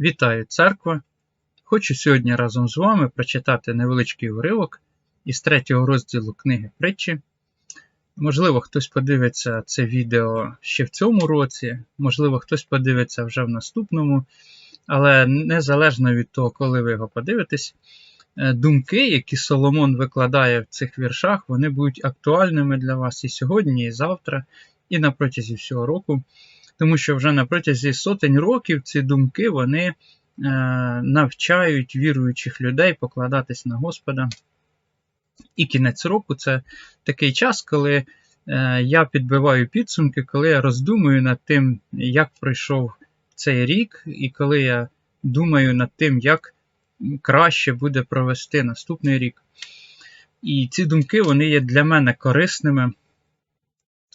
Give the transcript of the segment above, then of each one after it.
Вітаю церква! Хочу сьогодні разом з вами прочитати невеличкий уривок із третього розділу книги притчі. Можливо, хтось подивиться це відео ще в цьому році, можливо, хтось подивиться вже в наступному, але незалежно від того, коли ви його подивитесь, е, думки, які Соломон викладає в цих віршах, вони будуть актуальними для вас і сьогодні, і завтра, і на протязі всього року тому що вже на протязі сотень років ці думки вони е, навчають віруючих людей покладатись на Господа. І кінець року це такий час, коли е, я підбиваю підсумки, коли я роздумую над тим, як пройшов цей рік, і коли я думаю над тим, як краще буде провести наступний рік. І ці думки вони є для мене корисними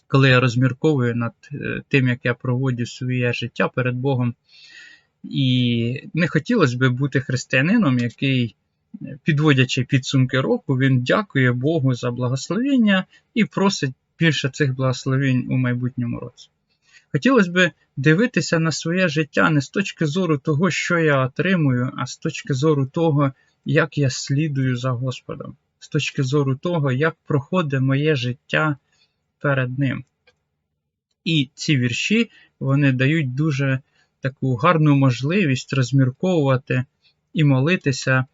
коли я розмірковую над е, тим, як я проводжу своє життя перед Богом. І не хотілося б бути християнином, який, підводячи підсумки року, він дякує Богу за благословення і просить більше цих благословень у майбутньому році. Хотілося б дивитися на своє життя не з точки зору того, що я отримую, а з точки зору того, як я слідую за Господом, з точки зору того, як проходить моє життя перед ним. І ці вірші вони дають дуже таку гарну можливість розмірковувати і молитися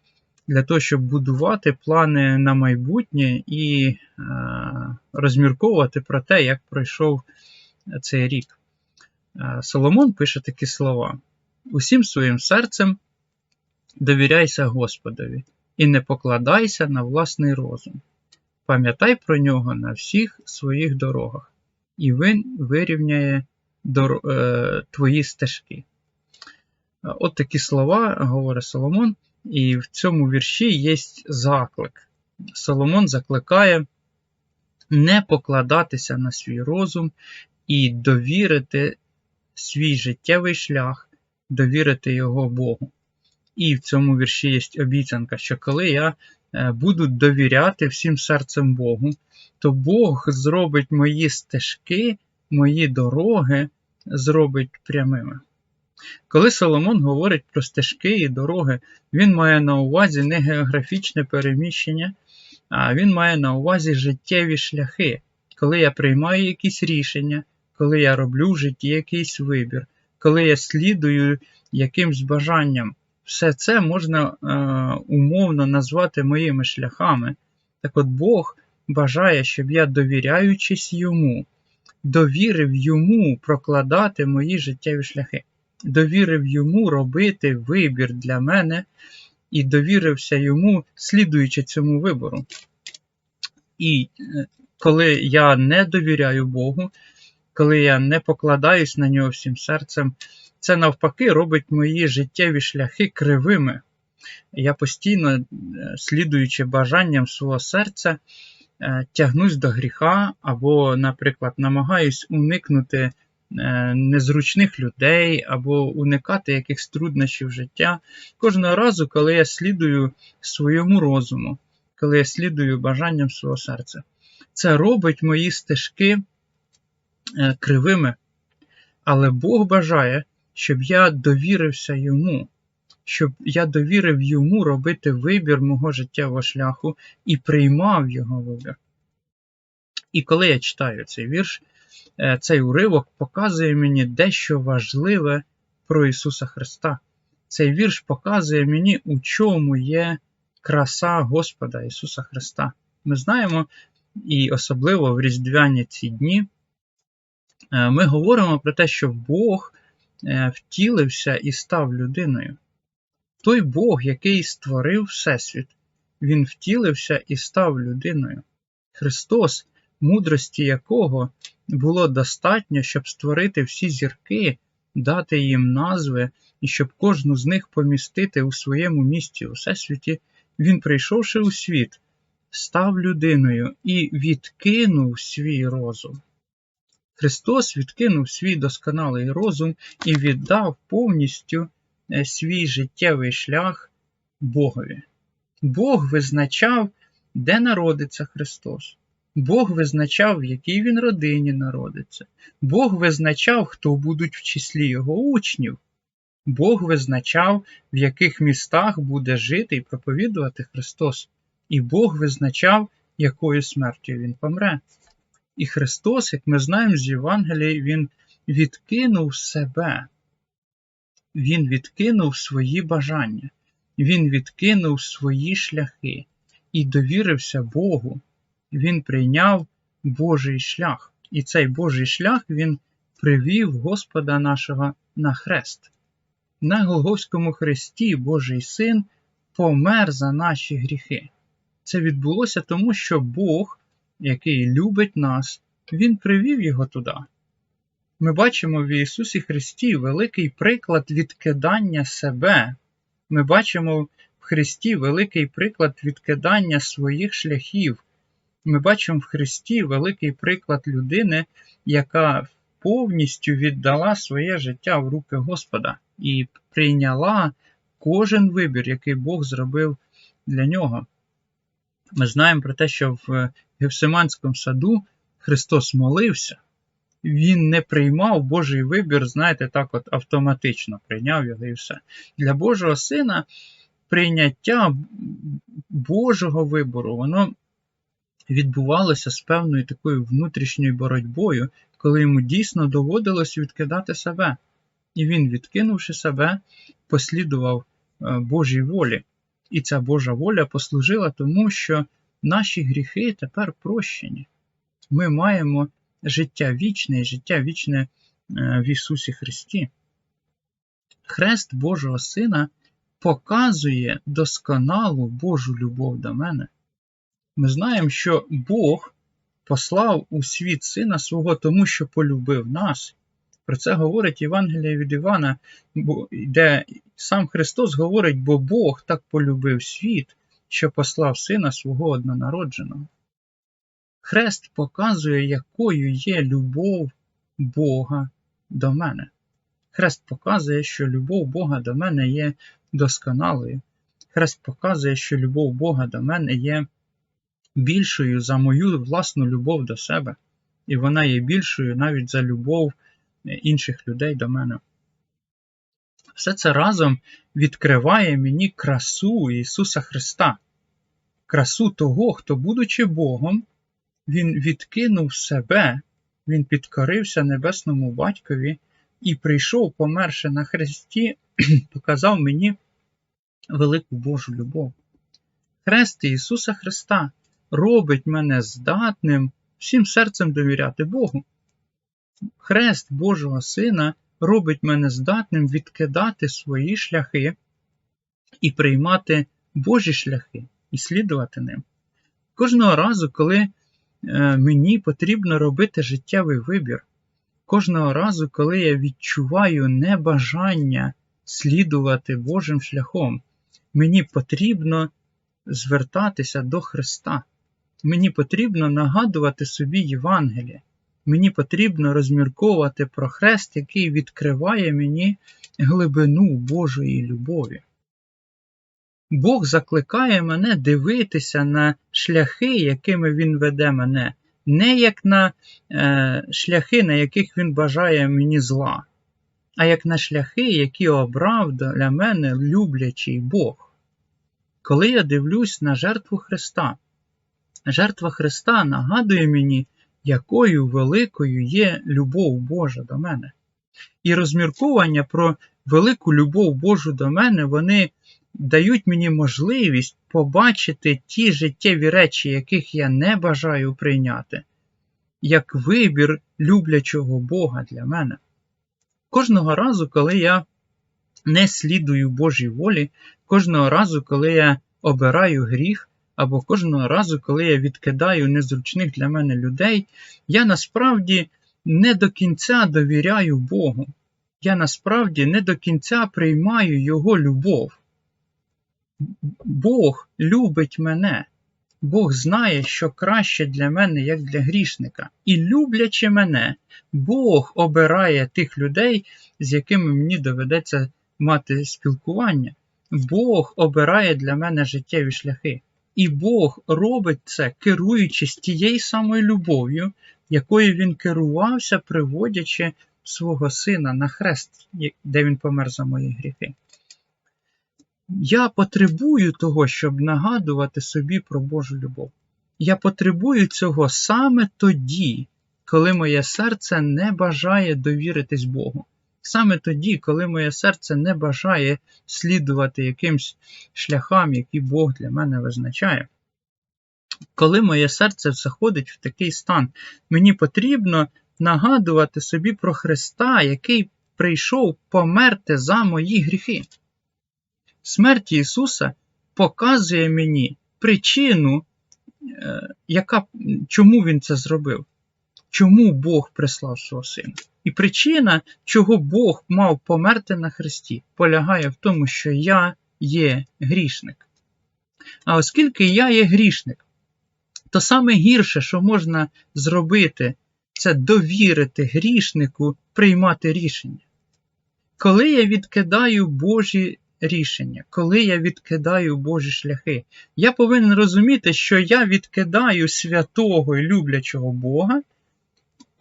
для того, щоб будувати плани на майбутнє і е, розмірковувати про те, як пройшов цей рік. Е, Соломон пише такі слова: усім своїм серцем довіряйся Господові і не покладайся на власний розум. Пам'ятай про нього на всіх своїх дорогах, і він вирівняє дор... е, твої стежки. От такі слова говорить Соломон, і в цьому вірші є заклик. Соломон закликає не покладатися на свій розум і довірити свій життєвий шлях, довірити його Богу. І в цьому вірші є обіцянка, що коли я Е, буду довіряти всім серцем Богу, то Бог зробить мої стежки, мої дороги, зробить прямими. Коли Соломон говорить про стежки і дороги, він має на увазі не географічне переміщення, а він має на увазі життєві шляхи, коли я приймаю якісь рішення, коли я роблю в житті якийсь вибір, коли я слідую якимсь бажанням все це можна е, умовно назвати моїми шляхами. Так от Бог бажає, щоб я, довіряючись йому, довірив йому прокладати мої життєві шляхи, довірив йому робити вибір для мене і довірився йому, слідуючи цьому вибору. І е, коли я не довіряю Богу, коли я не покладаюсь на нього всім серцем, це навпаки робить мої життєві шляхи кривими. Я постійно, е, слідуючи бажанням свого серця, е, тягнусь до гріха, або, наприклад, намагаюсь уникнути е, незручних людей, або уникати якихось труднощів життя. Кожного разу, коли я слідую своєму розуму, коли я слідую бажанням свого серця. Це робить мої стежки кривими. Але Бог бажає, щоб я довірився йому, щоб я довірив йому робити вибір мого життєвого шляху і приймав його вибір. І коли я читаю цей вірш, е, цей уривок показує мені дещо важливе про Ісуса Христа. Цей вірш показує мені, у чому є краса Господа Ісуса Христа. Ми знаємо, і особливо в різдвяні ці дні, е, ми говоримо про те, що Бог втілився і став людиною. Той Бог, який створив Всесвіт, Він втілився і став людиною. Христос, мудрості якого було достатньо, щоб створити всі зірки, дати їм назви і щоб кожну з них помістити у своєму місці у Всесвіті, Він, прийшовши у світ, став людиною і відкинув свій розум. Христос відкинув свій досконалий розум і віддав повністю е, свій життєвий шлях Богові. Бог визначав, де народиться Христос. Бог визначав, в якій він родині народиться. Бог визначав, хто будуть в числі його учнів. Бог визначав, в яких містах буде жити і проповідувати Христос. І Бог визначав, якою смертю Він помре. І Христос, як ми знаємо з Євангелії, Він відкинув себе, Він відкинув свої бажання, Він відкинув свої шляхи і довірився Богу. Він прийняв Божий шлях. І цей Божий шлях Він привів Господа нашого на хрест. На Голгофському хресті Божий Син помер за наші гріхи. Це відбулося тому, що Бог, який любить нас, Він привів його туди. Ми бачимо в Ісусі Христі великий приклад відкидання себе. Ми бачимо в Христі великий приклад відкидання своїх шляхів. Ми бачимо в Христі великий приклад людини, яка повністю віддала своє життя в руки Господа і прийняла кожен вибір, який Бог зробив для нього. Ми знаємо про те, що в Гевсиманському саду Христос молився, Він не приймав Божий вибір, знаєте, так от автоматично прийняв його і все. Для Божого Сина прийняття Божого вибору, воно відбувалося з певною такою внутрішньою боротьбою, коли йому дійсно доводилось відкидати себе. І він, відкинувши себе, послідував Божій волі. І ця Божа воля послужила тому, що наші гріхи тепер прощені. Ми маємо життя вічне і життя вічне в Ісусі Христі. Хрест Божого Сина показує досконалу Божу любов до мене. Ми знаємо, що Бог послав у світ Сина свого, тому що полюбив нас. Про це говорить Євангелія від Івана, де сам Христос говорить, бо Бог так полюбив світ, що послав Сина свого однонародженого. Хрест показує, якою є любов Бога до мене. Хрест показує, що любов Бога до мене є досконалою. Хрест показує, що любов Бога до мене є більшою за мою власну любов до себе, і вона є більшою навіть за любов інших людей до мене. Все це разом відкриває мені красу Ісуса Христа, красу того, хто, будучи Богом, Він відкинув себе, Він підкорився Небесному Батькові і прийшов, померши на Христі, показав мені велику Божу любов. Хрест Ісуса Христа робить мене здатним всім серцем довіряти Богу. Хрест Божого Сина робить мене здатним відкидати свої шляхи і приймати Божі шляхи і слідувати ним. Кожного разу, коли е, мені потрібно робити життєвий вибір, кожного разу, коли я відчуваю небажання слідувати Божим шляхом, мені потрібно звертатися до Христа. Мені потрібно нагадувати собі Євангеліє. Мені потрібно розмірковувати про хрест, який відкриває мені глибину Божої любові. Бог закликає мене дивитися на шляхи, якими Він веде мене, не як на е, шляхи, на яких Він бажає мені зла, а як на шляхи, які обрав для мене люблячий Бог. Коли я дивлюсь на жертву Христа, жертва Христа нагадує мені, якою великою є любов Божа до мене. І розмірковання про велику любов Божу до мене, вони дають мені можливість побачити ті життєві речі, яких я не бажаю прийняти, як вибір люблячого Бога для мене. Кожного разу, коли я не слідую Божій волі, кожного разу, коли я обираю гріх, або кожного разу, коли я відкидаю незручних для мене людей, я насправді не до кінця довіряю Богу. Я насправді не до кінця приймаю Його любов. Бог любить мене. Бог знає, що краще для мене, як для грішника. І люблячи мене, Бог обирає тих людей, з якими мені доведеться мати спілкування. Бог обирає для мене життєві шляхи. І Бог робить це, керуючись тією самою любов'ю, якою він керувався, приводячи свого сина на хрест, де він помер за мої гріхи. Я потребую того, щоб нагадувати собі про Божу любов. Я потребую цього саме тоді, коли моє серце не бажає довіритись Богу. Саме тоді, коли моє серце не бажає слідувати якимсь шляхам, які Бог для мене визначає. Коли моє серце заходить в такий стан, мені потрібно нагадувати собі про Христа, який прийшов померти за мої гріхи. Смерть Ісуса показує мені причину, е, яка, чому Він це зробив, чому Бог прислав свого Сина. І причина, чого Бог мав померти на Христі, полягає в тому, що я є грішник. А оскільки я є грішник, то саме гірше, що можна зробити, це довірити грішнику приймати рішення. Коли я відкидаю Божі рішення, коли я відкидаю Божі шляхи, я повинен розуміти, що я відкидаю святого і люблячого Бога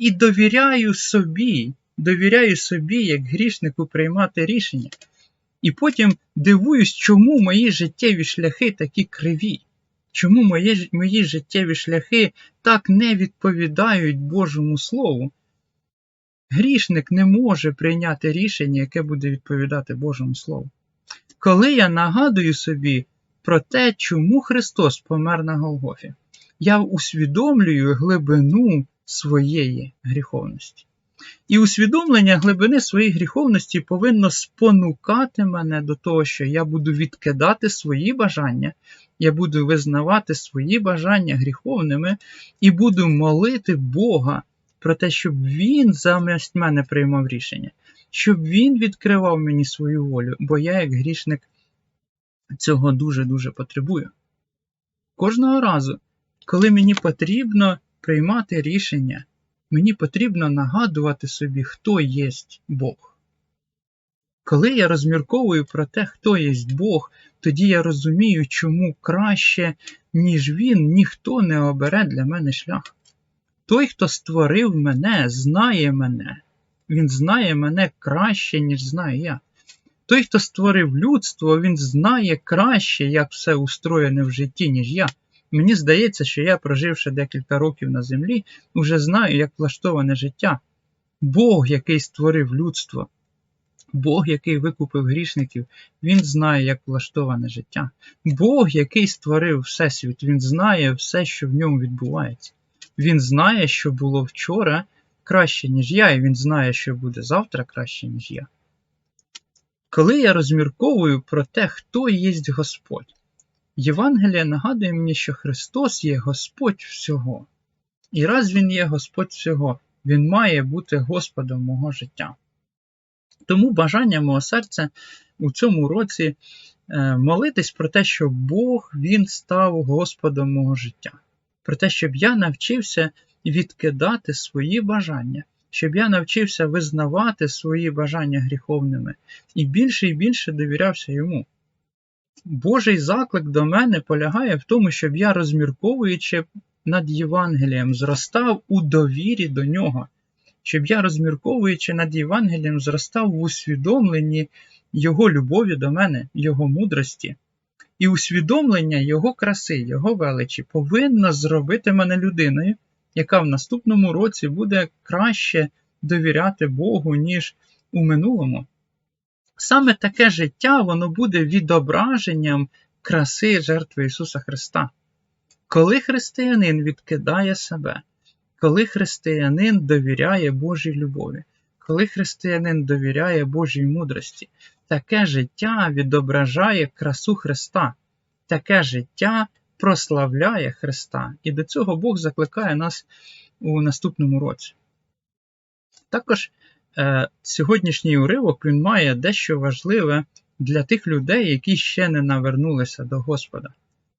і довіряю собі, довіряю собі, як грішнику приймати рішення. І потім дивуюсь, чому мої життєві шляхи такі криві. Чому мої мої життєві шляхи так не відповідають Божому Слову? Грішник не може прийняти рішення, яке буде відповідати Божому Слову. Коли я нагадую собі про те, чому Христос помер на Голгофі, я усвідомлюю глибину своєї гріховності. І усвідомлення глибини своєї гріховності повинно спонукати мене до того, що я буду відкидати свої бажання, я буду визнавати свої бажання гріховними і буду молити Бога про те, щоб Він замість мене приймав рішення, щоб Він відкривав мені свою волю, бо я, як грішник, цього дуже-дуже потребую. Кожного разу, коли мені потрібно приймати рішення, мені потрібно нагадувати собі, хто є Бог. Коли я розмірковую про те, хто є Бог, тоді я розумію, чому краще, ніж Він, ніхто не обере для мене шлях. Той, хто створив мене, знає мене. Він знає мене краще, ніж знаю я. Той, хто створив людство, він знає краще, як все устроєне в житті, ніж я. Мені здається, що я, проживши декілька років на землі, вже знаю, як влаштоване життя. Бог, який створив людство, Бог, який викупив грішників, Він знає, як влаштоване життя. Бог, який створив Всесвіт, Він знає все, що в ньому відбувається. Він знає, що було вчора краще, ніж я, і він знає, що буде завтра краще, ніж я. Коли я розмірковую про те, хто є Господь, Євангелія нагадує мені, що Христос є Господь всього. І раз Він є Господь всього, Він має бути Господом мого життя. Тому бажання мого серця у цьому році е, молитись про те, що Бог Він став Господом мого життя, про те, щоб я навчився відкидати свої бажання, щоб я навчився визнавати свої бажання гріховними і більше і більше довірявся йому. Божий заклик до мене полягає в тому, щоб я, розмірковуючи над Євангелієм, зростав у довірі до нього, щоб я, розмірковуючи над Євангелієм, зростав в усвідомленні Його любові до мене, Його мудрості. І усвідомлення Його краси, Його величі повинно зробити мене людиною, яка в наступному році буде краще довіряти Богу, ніж у минулому. Саме таке життя воно буде відображенням краси жертви Ісуса Христа. Коли християнин відкидає себе, коли християнин довіряє Божій любові, коли християнин довіряє Божій мудрості, таке життя відображає красу Христа, таке життя прославляє Христа. І до цього Бог закликає нас у наступному році. Також сьогоднішній уривок він має дещо важливе для тих людей, які ще не навернулися до Господа,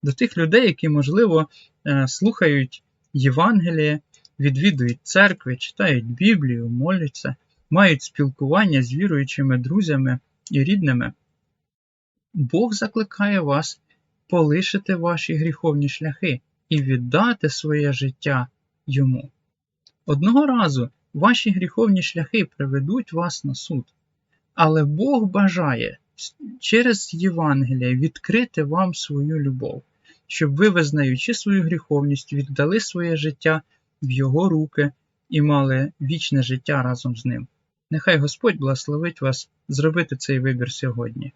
до тих людей, які, можливо, е, слухають Євангеліє, відвідують церкви, читають Біблію, моляться, мають спілкування з віруючими друзями і рідними. Бог закликає вас полишити ваші гріховні шляхи і віддати своє життя йому. Одного разу Ваші гріховні шляхи приведуть вас на суд. Але Бог бажає через Євангелія відкрити вам свою любов, щоб ви, визнаючи свою гріховність, віддали своє життя в Його руки і мали вічне життя разом з ним. Нехай Господь благословить вас зробити цей вибір сьогодні.